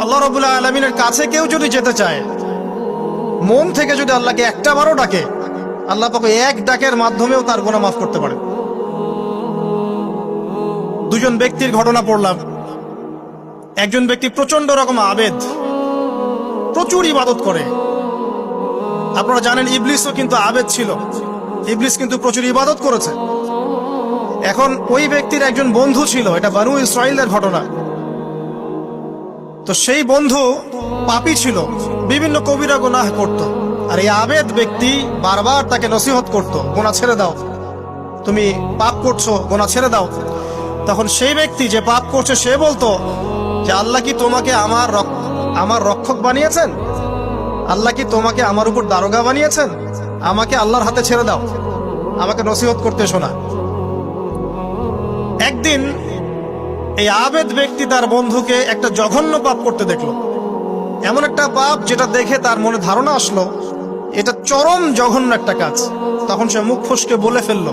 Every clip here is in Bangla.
আল্লাহ রবুল্লাহ আলমিনের কাছে কেউ যদি যেতে চায়, মন থেকে যদি আল্লাহকে একটা বারও ডাকে, আল্লাহ পাকে এক ডাকের মাধ্যমেও তার গোনা মাফ করতে পারে। দুজন ব্যক্তির ঘটনা পড়লাম। একজন ব্যক্তি প্রচণ্ড রকম আবেদ, প্রচুর ইবাদত করে। আপনারা জানেন ইবলিসও কিন্তু আবেদ ছিল। ইবলিস কিন্তু প্রচুর ইবাদত করেছে। এখন ওই ব্যক্তির একজন বন্ধু ছিল, এটা বানু ইসরায়েলের ঘটনা। তো সেই বন্ধু পাপী ছিল। বিভিন্ন কবিরা গুনাহ করত। আর এই আবেদ ব্যক্তি বারবার তাকে নসিহত করত, গোনা ছেড়ে দাও। তুমি পাপ করছ, গোনা ছেড়ে দাও। তখন সেই ব্যক্তি যে পাপ করছে, সে বলতো যে, আল্লাহ কি তোমাকে আমার আমার রক্ষক বানিয়েছেন? আল্লাহ কি তোমাকে আমার উপর দারোগা বানিয়েছেন? আমাকে আল্লাহর হাতে ছেড়ে দাও। আমাকে নসিহত করতে শোনা। একদিন এই আবেদ ব্যক্তি তার বন্ধুকে একটা জঘন্য পাপ করতে দেখল। এমন একটা পাপ যেটা দেখে তার মনে ধারণা আসলো, এটা চরম জঘন্য একটা কাজ। তখন সে মুখ ফসকে বলে ফেলল,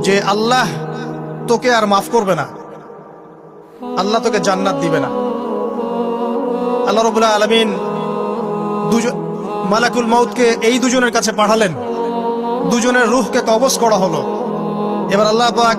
যে আল্লাহ তোকে আর মাফ করবে না। আল্লাহ তোকে জান্নাত দিবে না। আল্লাহ রবুল্লাহ আলমিন দুজন মালাকুল মাউদকে এই দুজনের কাছে পাঠালেন। দুজনের রুহকে কবজ করা হলো। এবার আল্লাহ পাক